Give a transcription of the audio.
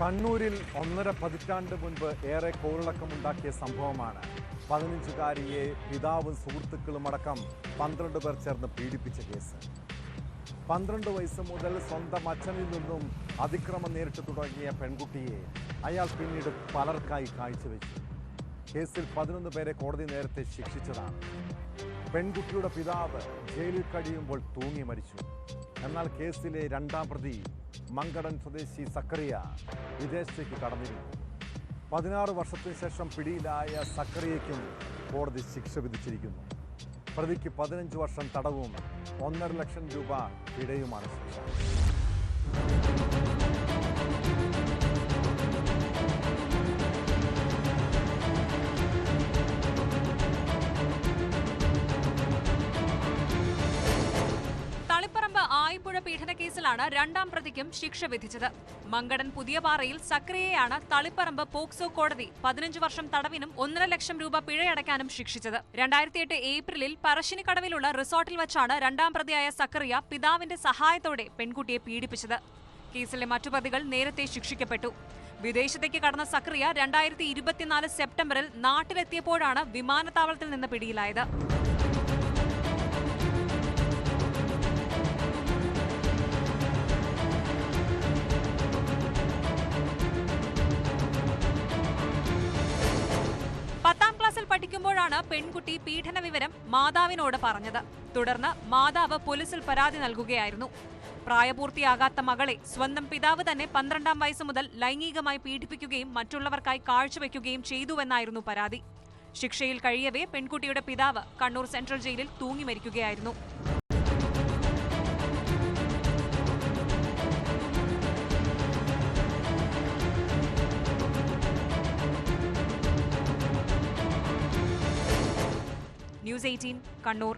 കണ്ണൂരിൽ ഒന്നര പതിറ്റാണ്ട് മുൻപ് ഏറെ കോളിളക്കമുണ്ടാക്കിയ സംഭവമാണ്. പതിനഞ്ചുകാരിയെ പിതാവും സുഹൃത്തുക്കളും അടക്കം പന്ത്രണ്ട് പേർ ചേർന്ന് പീഡിപ്പിച്ച കേസ്. പന്ത്രണ്ട് വയസ്സ് മുതൽ സ്വന്തം അച്ഛനിൽ നിന്നും അതിക്രമം നേരിട്ട് തുടങ്ങിയ പെൺകുട്ടിയെ അയാൾ പിന്നീട് പലർക്കായി കാഴ്ചവെച്ചു. കേസിൽ പതിനൊന്ന് പേരെ കോടതി നേരത്തെ ശിക്ഷിച്ചതാണ്. പെൺകുട്ടിയുടെ പിതാവ് ജയിലിൽ കഴിയുമ്പോൾ തൂങ്ങി മരിച്ചു. എന്നാൽ കേസിലെ രണ്ടാം പ്രതി മങ്കടൻ സ്വദേശി സക്കറിയ വിദേശത്തേക്ക് കടന്നിരുന്നു. പതിനാറ് വർഷത്തിന് ശേഷം പിടിയിലായ സക്കറിയയ്ക്കും കോടതി ശിക്ഷ വിധിച്ചിരിക്കുന്നു. പ്രതിക്ക് പതിനഞ്ച് വർഷം തടവും ഒന്നര ലക്ഷം രൂപ പിഴയുമാണ് ശിക്ഷ. പീഡനക്കേസിലാണ് രണ്ടാം പ്രതിക്കും ശിക്ഷ വിധിച്ചത്. മങ്കടൻ പുതിയപാറയിൽ സക്രിയയാണ് തളിപ്പറമ്പ് പോക്സോ കോടതി പതിനഞ്ച് വർഷം തടവിനും ഒന്നര ലക്ഷം രൂപ പിഴയടക്കാനും ശിക്ഷിച്ചത്. രണ്ടായിരത്തി എട്ട് ഏപ്രിലിൽ പറശ്ശിനിക്കടവിലുള്ള റിസോർട്ടിൽ വച്ചാണ് രണ്ടാം പ്രതിയായ സക്രിയ പിതാവിന്റെ സഹായത്തോടെ പെൺകുട്ടിയെ പീഡിപ്പിച്ചത്. കേസിലെ മറ്റു പ്രതികൾ നേരത്തെ ശിക്ഷിക്കപ്പെട്ടു. വിദേശത്തേക്ക് കടന്ന സക്രിയ രണ്ടായിരത്തി ഇരുപത്തിനാല് സെപ്റ്റംബറിൽ നാട്ടിലെത്തിയപ്പോഴാണ് വിമാനത്താവളത്തിൽ നിന്ന് പിടിയിലായത്. പഠിക്കുമ്പോഴാണ് പെൺകുട്ടി പീഡന വിവരം മാതാവിനോട് പറഞ്ഞത്. തുടർന്ന് മാതാവ് പോലീസിൽ പരാതി നൽകുകയായിരുന്നു. പ്രായപൂർത്തിയാകാത്ത മകളെ സ്വന്തം പിതാവ് തന്നെ പന്ത്രണ്ടാം വയസ്സ് മുതൽ ലൈംഗികമായി പീഡിപ്പിക്കുകയും മറ്റുള്ളവർക്കായി കാഴ്ചവെക്കുകയും ചെയ്തുവെന്നായിരുന്നു പരാതി. ശിക്ഷയിൽ കഴിയവേ പെൺകുട്ടിയുടെ പിതാവ് കണ്ണൂർ സെൻട്രൽ ജയിലിൽ തൂങ്ങി മരിക്കുകയായിരുന്നു. News eighteen Kannur